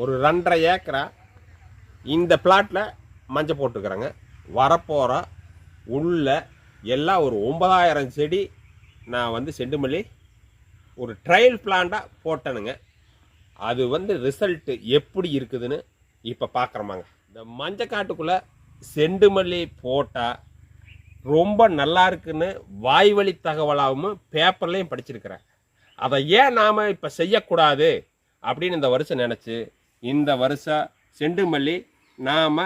ஒரு ரெண்டரை ஏக்கரா இந்த பிளாட்டில் மஞ்சள் போட்டுருக்குறேங்க. வரப்போகிற உள்ள எல்லாம் ஒரு ஒன்பதாயிரம் செடி நான் வந்து செண்டுமல்லி ஒரு ட்ரையல் பிளான்டாக போட்டேனுங்க. அது வந்து ரிசல்ட்டு எப்படி இருக்குதுன்னு இப்போ பார்க்குறோமாங்க இந்த மஞ்சள் காட்டுக்குள்ளே செண்டுமல்லி போட்டால் ரொம்ப நல்லா இருக்குன்னு வாய்வழி தகவலாகவும் பேப்பர்லேயும் படிச்சிருக்கிறேன். அதை ஏன் நாம் இப்போ செய்யக்கூடாது? அப்படின்னு இந்த வருஷம் நினச்சி இந்த வருஷம் செண்டுமல்லி நாம்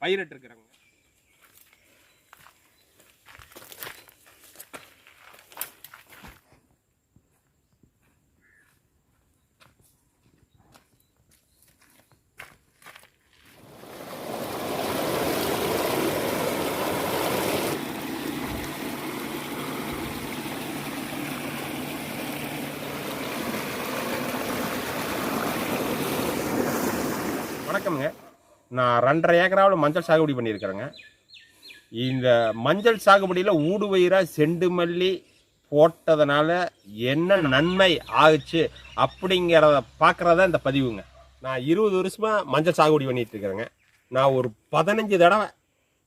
பயிரிட்டுருக்குறோங்க. வணக்கம்ங்க. நான் ரெண்டரை ஏக்கராவில் மஞ்சள் சாகுபடி பண்ணியிருக்கிறேங்க. இந்த மஞ்சள் சாகுபடியில் ஊடுவயிராக செண்டு மல்லி போட்டதுனால என்ன நன்மை ஆகுச்சு அப்படிங்கிறத பார்க்குறதா இந்த பதிவுங்க. நான் இருபது வருஷமாக மஞ்சள் சாகுபடி பண்ணிகிட்டு இருக்கிறேங்க. நான் ஒரு பதினஞ்சு தடவை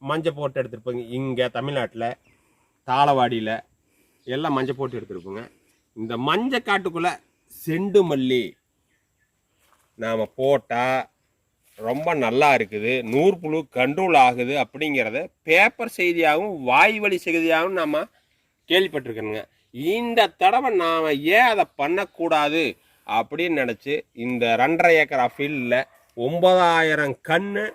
மஞ்சள் போட்டு எடுத்திருப்பேங்க இங்கே தமிழ்நாட்டில் தாளவாடியில் எல்லாம் மஞ்சள் போட்டு எடுத்துருப்போங்க இந்த மஞ்சள் காட்டுக்குள்ளே செண்டுமல்லி நாம் போட்டால் ரொம்ப நல்லா இருக்குது. நூற்புழு கண்ட்ரோல் ஆகுது அப்படிங்கிறத பேப்பர் செய்தியாகவும் வாய் வழி செய்தியாகவும் நாம் கேள்விப்பட்டிருக்கணுங்க. இந்த தடவை நாம் ஏன் அதை பண்ணக்கூடாது அப்படின்னு நினச்சி இந்த ரெண்டரை ஏக்கரா ஃபீல்டில் ஒம்பதாயிரம் கன்று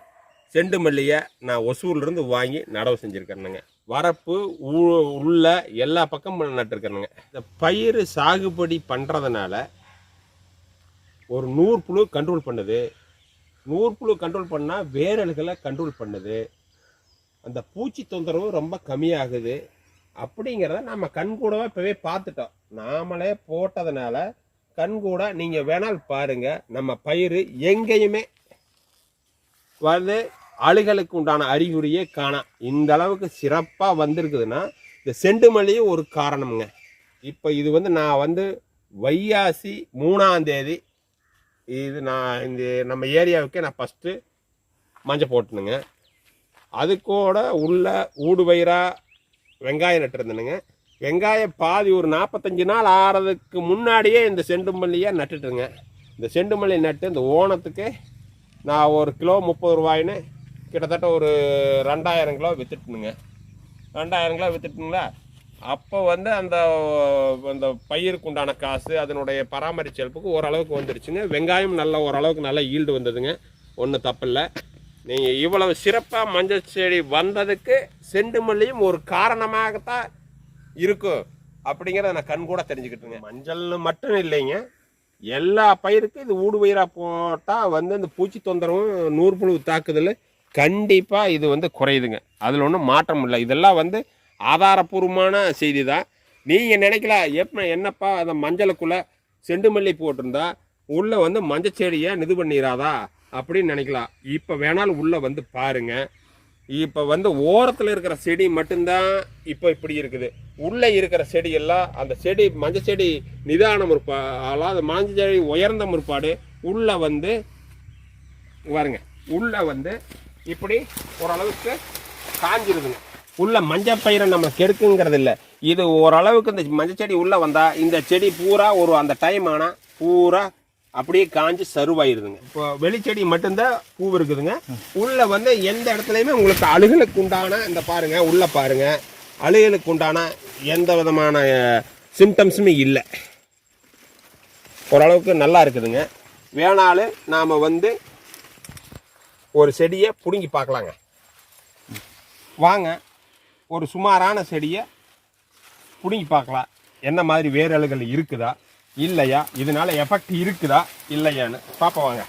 செண்டு மல்லியை நான் ஒசூர்லேருந்து வாங்கி நடவு செஞ்சுருக்கேனுங்க. வரப்பு உள்ள எல்லா பக்கமும் நட்டுருக்கேனுங்க. இந்த பயிர் சாகுபடி பண்ணுறதுனால ஒரு நூறு புழு கண்ட்ரோல் பண்ணுது. நூற்புழு கண்ட்ரோல் பண்ணால் வேரல்களை கண்ட்ரோல் பண்ணுது. அந்த பூச்சி தொந்தரவு ரொம்ப கம்மியாகுது. அப்படிங்கிறத நம்ம கண்கூடவா இப்போவே பார்த்துட்டோம். நாமளே போட்டதுனால கண்கூட நீங்கள் வேணால் பாருங்கள் நம்ம பயிர் எங்கேயுமே வந்து அழுகலுக்கு உண்டான அறிகுறியே காணாம் இந்த அளவுக்கு சிறப்பாக வந்திருக்குதுன்னா இந்த செண்டுமல்லியும் ஒரு காரணமுங்க. இப்போ இது வந்து நான் வந்து வையாசி மூணாந்தேதி இது நான் இந்த நம்ம ஏரியாவுக்கே நான் ஃபஸ்ட்டு மஞ்சள் போட்டணுங்க அது கூட உள்ள ஊடு பயிராக வெங்காயம் நட்டுருந்தேனுங்க. வெங்காயம் பாதி ஒரு நாற்பத்தஞ்சு நாள் ஆறதுக்கு முன்னாடியே இந்த செண்டுமல்லியை நட்டுட்டுருங்க இந்த செண்டுமல்லி நட்டு இந்த ஓணத்துக்கு நான் ஒரு கிலோ முப்பது ரூபாய்ன்னு கிட்டத்தட்ட ஒரு ரெண்டாயிரம் கிலோ விற்றுட்டுனுங்க ரெண்டாயிரம் கிலோ விற்றுட்டுங்களா அப்போ வந்து அந்த அந்த பயிருக்கு உண்டான காசு அதனுடைய பராமரிச்செல்ப்புக்கு ஓரளவுக்கு வந்துருச்சுங்க. வெங்காயம் நல்லா ஓரளவுக்கு நல்ல ஈல்டு வந்ததுங்க. ஒன்றும் தப்பில்லை. நீங்கள் இவ்வளவு சிறப்பாக மஞ்சள் செடி வந்ததுக்கு செண்டு மல்லியும் ஒரு காரணமாகத்தான் இருக்கும் அப்படிங்கிறத நான் கண் கூட தெரிஞ்சுக்கிட்டுங்க. மஞ்சள்னு மட்டும் இல்லைங்க. எல்லா பயிருக்கும் இது ஊடு பயிராக போட்டால் வந்து இந்த பூச்சி தொந்தரவும் நூறு புழு தாக்குதல் கண்டிப்பாக இது வந்து குறையுதுங்க. அதில் ஒன்றும் மாற்றம் இல்லை. இதெல்லாம் வந்து ஆதாரபூர்வமான செய்தி தான் நீங்கள் நினைக்கலாம் எப்ப என்னப்பா அந்த மஞ்சளுக்குள்ளே செண்டுமல்லி போட்டிருந்தா உள்ளே வந்து மஞ்சள் செடியை இது பண்ணிடாதா அப்படின்னு நினைக்கலாம் இப்போ வேணாலும் உள்ளே வந்து பாருங்க. இப்போ வந்து ஓரத்தில் இருக்கிற செடி மட்டும்தான் இப்போ இப்படி இருக்குது. உள்ளே இருக்கிற செடியெல்லாம் அந்த செடி மஞ்சள் செடி நிதான இருப்பா அதாவது மஞ்சள் செடி உயர்ந்த முற்பாடு உள்ளே வந்து வருங்க உள்ளே வந்து இப்படி ஓரளவுக்கு காஞ்சிருதுங்க. உள்ள மஞ்சள் பயிரை நம்ம கெடுக்குங்கிறது இல்லை. இது ஓரளவுக்கு இந்த மஞ்சள் செடி உள்ளே வந்தால் இந்த செடி பூரா ஒரு அந்த டைம் ஆனால் பூரா அப்படியே காஞ்சி சருவாயிருதுங்க. இப்போ வெளிச்செடி மட்டும்தான் பூ இருக்குதுங்க. உள்ள வந்து எந்த இடத்துலையுமே உங்களுக்கு அழுகலுக்கு உண்டான இந்த பாருங்க உள்ள பாருங்க. அழுகலுக்கு உண்டான எந்த விதமான சிம்டம்ஸுமே இல்லை. ஓரளவுக்கு நல்லா இருக்குதுங்க. வேணாலும் நாம் வந்து ஒரு செடியை பிடுங்கி பார்க்கலாங்க. வாங்க. ஒரு சுமாரான செடியை பிடுங்கி பார்க்கலாம் என்ன மாதிரி வேரல்கள் இருக்குதா? இல்லையா? இதனால எஃபெக்ட் இருக்குதா? இல்லையான்னு பார்ப்போம் வாங்க.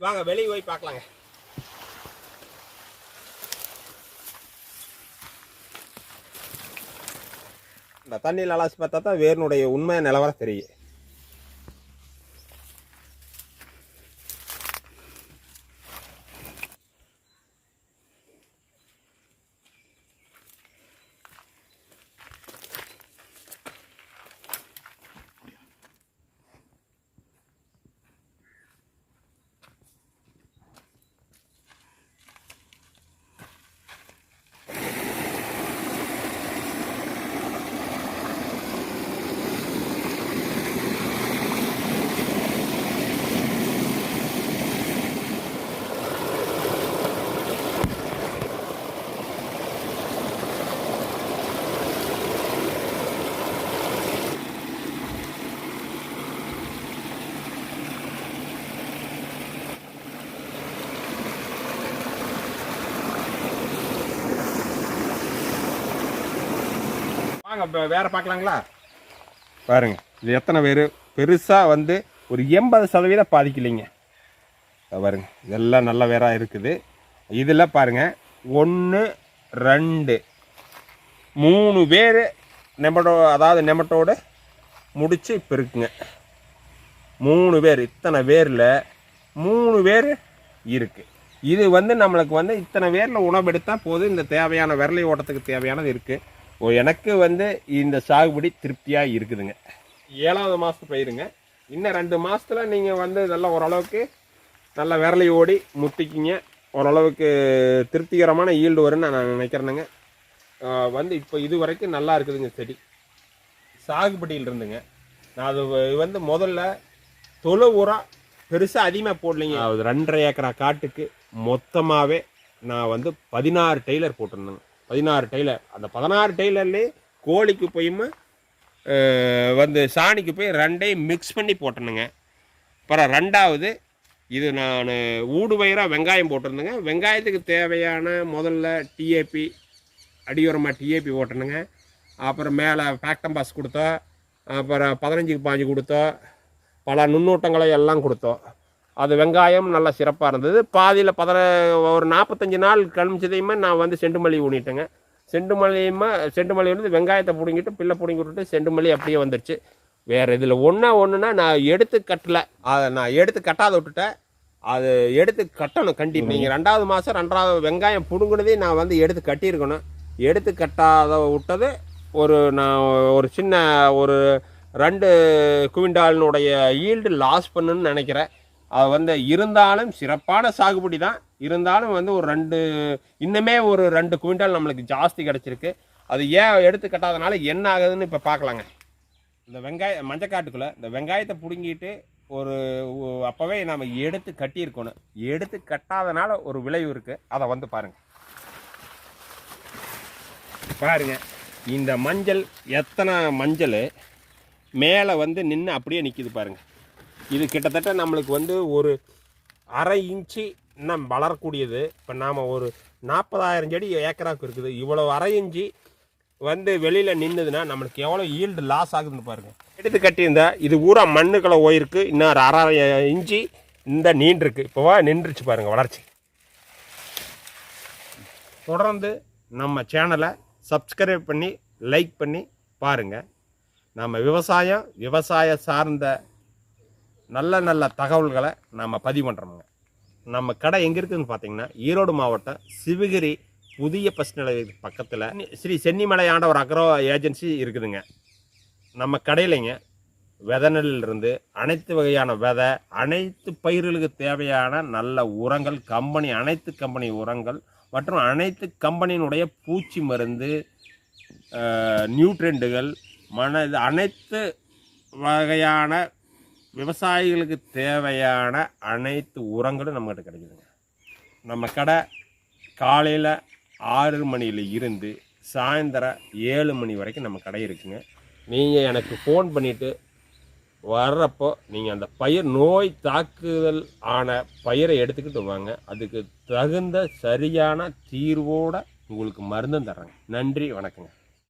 வாங்க வெளியே போய் பார்க்கலாங்க இந்த தண்ணியில் அலாசி பார்த்தா தான் வேரினுடைய உண்மை நிலவரம் தெரியும். வாங்க வேற பார்க்கலாங்களா? பாருங்க இது எத்தனை பேர்? பெருசாக வந்து ஒரு எண்பது சதவீதம் பாதிக்கலைங்க. பாருங்க இதெல்லாம் நல்ல வேறாக இருக்குது. இதில் பாருங்கள் ஒன்று ரெண்டு மூணு பேர் நெமட்டோ அதாவது நெமட்டோடு முடித்து இப்போ இருக்குங்க. மூணு பேர் இத்தனை பேரில் மூணு பேர் இருக்குது இது வந்து நம்மளுக்கு வந்து இத்தனை பேரில் உணவெடுத்தால் போதும் இந்த தேவையான விரலை ஓட்டத்துக்கு தேவையானது இருக்குது எனக்கு வந்து இந்த சாகுபடி திருப்தியாக இருக்குதுங்க. ஏழாவது மாதத்து பயிருங்க. இன்னும் ரெண்டு மாதத்தில் நீங்கள் வந்து நல்லா ஓரளவுக்கு நல்லா விரலை ஓடி முட்டிக்கிங்க. ஓரளவுக்கு திருப்திகரமான ஈல்டு வரும்னு நான் நினைக்கிறேனுங்க. வந்து இப்போ இது வரைக்கும் நல்லா இருக்குதுங்க செடி. சாகுபடியில் இருந்துங்க. நான் அது வந்து முதல்ல தொழு உரம் பெருசாக அதிகமாக போடலைங்க. ரெண்டரை ஏக்கரா காட்டுக்கு மொத்தமாகவே நான் வந்து பதினாறு டெய்லர் போட்டிருந்தேங்க. பதினாறு டெய்லர். அந்த பதினாறு டெய்லர்லேயே கோழிக்கு போயும் வந்து சாணிக்கு போய் ரெண்டையும் மிக்ஸ் பண்ணி போட்டேனுங்க. அப்புறம் ரெண்டாவது இது நான் ஊடு பயிராக வெங்காயம் போட்டிருந்தேங்க. வெங்காயத்துக்கு தேவையான முதல்ல டிஏபி அடியோரமாக டிஏபி போட்டேனுங்க. அப்புறம் மேலே ஃபேக்டம்பாஸ் கொடுத்தோம். அப்புறம் பதினஞ்சுக்கு பாஞ்சு கொடுத்தோம். பல நுண்ணூட்டங்களை எல்லாம் கொடுத்தோம். அது வெங்காயம் நல்லா சிறப்பாக இருந்தது. பாதியில் பதின ஒரு நாற்பத்தஞ்சு நாள் கழிச்சதையுமே நான் வந்து செண்டுமல்லி ஊனிட்டேங்க. செண்டுமல்லியுமே செண்டுமல்லி வந்து வெங்காயத்தை பிடுங்கிட்டு பிள்ளை பிடுங்கி விட்டுட்டு செண்டுமல்லி அப்படியே வந்துருச்சு. வேறு இதில் ஒன்றா ஒன்றுனா நான் எடுத்து கட்டலை. அதை நான் எடுத்து கட்டாத விட்டுட்டேன். அது எடுத்து கட்டணும் கண்டிப்பாக நீங்கள் ரெண்டாவது மாதம் ரெண்டாவது வெங்காயம் பிடுங்கினதே நான் வந்து எடுத்து கட்டியிருக்கணும். எடுத்து கட்டாத விட்டது ஒரு நான் ஒரு சின்ன ஒரு ரெண்டு குவிண்டாலினுடைய ஈல்டு லாஸ் பண்ணுன்னு நினைக்கிறேன். அது வந்து இருந்தாலும் சிறப்பான சாகுபடி தான். இருந்தாலும் வந்து ஒரு ரெண்டு இன்னுமே ஒரு ரெண்டு குவிண்டால் நம்மளுக்கு ஜாஸ்தி கிடச்சிருக்கு. அது ஏன் எடுத்து கட்டாதனால என்ன ஆகுதுன்னு இப்போ பார்க்கலாங்க இந்த வெங்காய மஞ்சக்காட்டுக்குள்ளே இந்த வெங்காயத்தை பிடுங்கிட்டு ஒரு அப்போவே நம்ம எடுத்து கட்டியிருக்கணும். எடுத்து கட்டாதனால ஒரு விளைவு இருக்குது அதை வந்து பாருங்கள் பாருங்கள் இந்த மஞ்சள் எத்தனை மஞ்சள் மேலே வந்து நின்று அப்படியே நிற்கிது பாருங்கள் இது கிட்டத்தட்ட நம்மளுக்கு வந்து ஒரு அரை இன்ச்சு இன்னும் வளரக்கூடியது. இப்போ நாம் ஒரு நாற்பதாயிரம் செடி ஏக்கராக்கு இருக்குது. இவ்வளோ அரை இன்ச்சு வந்து வெளியில் நின்றுதுன்னா நம்மளுக்கு எவ்வளோ ஈல்டு லாஸ் ஆகுதுன்னு பாருங்கள் எடுத்து கட்டியிருந்தா இது பூரா மண்ணுக்களை ஓயிருக்கு இன்னும் ஒரு அரை இன்ச்சு இந்த நீண்டிருக்கு. இப்போவா நின்றுச்சு பாருங்க வளர்ச்சி. தொடர்ந்து நம்ம சேனலை சப்ஸ்கிரைப் பண்ணி லைக் பண்ணி பாருங்கள் நம்ம விவசாயம் விவசாய சார்ந்த நல்ல நல்ல தகவல்களை நம்ம பதிவு பண்ணுறோமுங்க நம்ம கடை எங்கே இருக்குதுன்னு பார்த்தீங்கன்னா ஈரோடு மாவட்டம் சிவகிரி புதிய பஸ் நிலையத்துக்கு பக்கத்தில் ஸ்ரீ சென்னிமலை ஆண்டவர் அக்ரோ ஏஜென்சி இருக்குதுங்க. நம்ம கடையிலைங்க விதை நெல்லிலிருந்து அனைத்து வகையான விதை அனைத்து பயிர்களுக்கு தேவையான நல்ல உரங்கள் கம்பெனி அனைத்து கம்பெனி உரங்கள் மற்றும் அனைத்து கம்பெனியினுடைய பூச்சி மருந்து நியூட்ரெண்டுகள் மன இது அனைத்து வகையான விவசாயிகளுக்கு தேவையான அனைத்து உரங்களும் நம்மகிட்ட கிடைக்குதுங்க. நம்ம கடை காலையில் ஆறு மணியில் இருந்து சாயந்தரம் ஏழு மணி வரைக்கும் நம்ம கடை இருக்குங்க. நீங்கள் எனக்கு ஃபோன் பண்ணிவிட்டு வர்றப்போ நீங்கள் அந்த பயிர் நோய் தாக்குதல் ஆன பயிரை எடுத்துக்கிட்டு வாங்க. அதுக்கு தகுந்த சரியான தீர்வோடு உங்களுக்கு மருந்தும் தர்றேங்க. நன்றி வணக்கங்க.